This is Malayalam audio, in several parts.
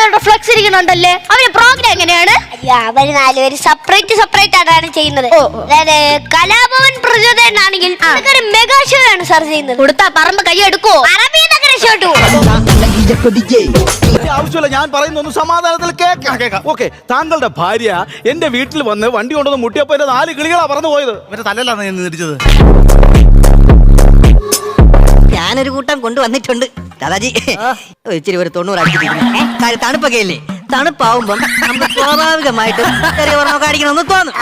പേരുടെ ഫ്ലെക്സ് ഇരിക്കുന്നുണ്ടല്ലേ? അവരുടെ പ്രോഗ്രാം എങ്ങനെയാണ്? അയ്യോ അവർ നാലുപേര് സെപ്പറേറ്റ് സെപ്പറേറ്റ് ആയിട്ടാണ് ചെയ്യുന്നത്. അതായത് കലാഭവൻ പ്രചോദനാണെങ്കിൽ ആണെങ്കിൽ മെഗാ ഷോ ആണ് സാർ ചെയ്യുന്നത്. കൊടുത്താ പറമ്പ് കൈ എടുക്കോ? അറബി നഗര ഷോട്ട് ആവശ്യമില്ല. ഞാൻ പറയുന്ന ഒന്ന് സമാധാനത്തിൽ കേൾക്കാം കേൾക്കാം ഓക്കെ. താങ്കളുടെ ഭാര്യ എന്റെ വീട്ടിൽ വന്ന് വണ്ടി കൊണ്ടുവന്ന് മുട്ടിയപ്പോ എന്റെ നാല് കിളികളാ പറന്നു പോയത്. എന്റെ തലയിലാണ് ഞാൻ ഇടിച്ചത് ഞാനൊരു കൂട്ടം കൊണ്ടുവന്നിട്ടുണ്ട്. ദാദാജി ഇച്ചിരി ഒരു തൊണ്ണൂറ് അടിച്ചിരിക്കുന്നു കാര്യം തണുപ്പൊക്കെ ഇല്ലേ തണുപ്പാവുമ്പം നമുക്ക് സ്വാഭാവികമായിട്ടും ചെറിയ ഓർമ്മ അടിക്കണമെന്ന് തോന്നും.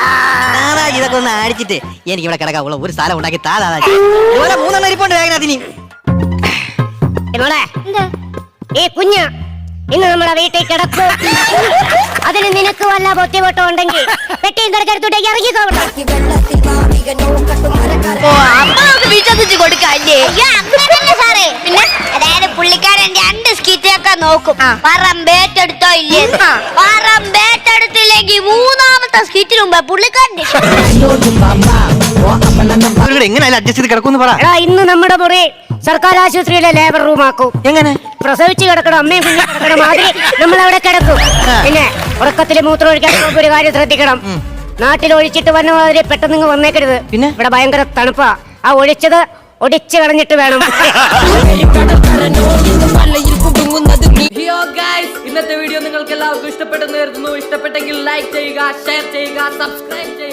ദാദാജി ഇതൊക്കെ ഒന്ന് അടിച്ചിട്ട് എനിക്ക് ഇവിടെ കിടക്കാവുള്ള ഒരു സ്ഥലം ഉണ്ടാക്കി താ ദാദാജി. ഇതുപോലെ മൂന്നെണ്ണം ഇരിപ്പുണ്ട് വേഗനത്തിനി ഈ കുഞ്ഞ്. ഇന്ന് നമ്മുടെ വീട്ടിൽ കിടക്കും അതിന് നിനക്ക് വല്ല ബുദ്ധിമുട്ടും ഉണ്ടെങ്കിൽ പെട്ടിയും തിരക്കെടുത്തോട്ടേക്ക് ഇറങ്ങിക്കോട്ടെ നമുക്ക് വിശ്വസിച്ച് കൊടുക്കല്ലേ? അയ്യോ അങ്ങനല്ല സാറേ. പിന്നെ അതായത് പുള്ളിക്കാരൻ രണ്ട് സ്കിറ്റൊക്കെ നോക്കും. ആ. പറമ്പേറ്റെടുത്തോ ഇല്ലേ ആ. പറമ്പേറ്റെടുത്തില്ലെങ്കിൽ മൂന്നാമത്തെ സ്കിറ്റിന് മുമ്പ് പുള്ളിക്കാരൻ ഇവരുടെ എങ്ങനെ അഡ്ജസ്റ്റ് ചെയ്ത് കിടക്കുമെന്ന് പറ. എടാ ഇന്ന് നമ്മുടെ മുറി സർക്കാർ ആശുപത്രിയിലെ ലേബർ റൂം ആക്കും. എങ്ങനെ? പ്രസവിച്ച് കിടക്കണം അമ്മയും കുഞ്ഞും കിടക്കണ മാതിരി നമ്മൾ അവിടെ കിടക്കും പിന്നെ ഉറക്കത്തിൽ മൂത്രം ഒഴിക്കാൻ പോകുമ്പോ ഒരു കാര്യം ശ്രദ്ധിക്കണം. നാട്ടിൽ ഒഴിച്ചിട്ട് വന്ന മാതിരി പെട്ടെന്ന് വന്നേക്കരുത്. പിന്നെ? ഇവിടെ ഭയങ്കര തണുപ്പാ. ആ ഒഴിച്ചത് ഒടിച്ചു കളഞ്ഞിട്ട് വേണം. ഇന്നത്തെ വീഡിയോ നിങ്ങൾക്ക് എല്ലാവർക്കും ഇഷ്ടപ്പെട്ടെന്ന് കരുതുന്നു. ഇഷ്ടപ്പെട്ടെങ്കിൽ ലൈക്ക് ചെയ്യുക ഷെയർ ചെയ്യുക സബ്സ്ക്രൈബ് ചെയ്യുക.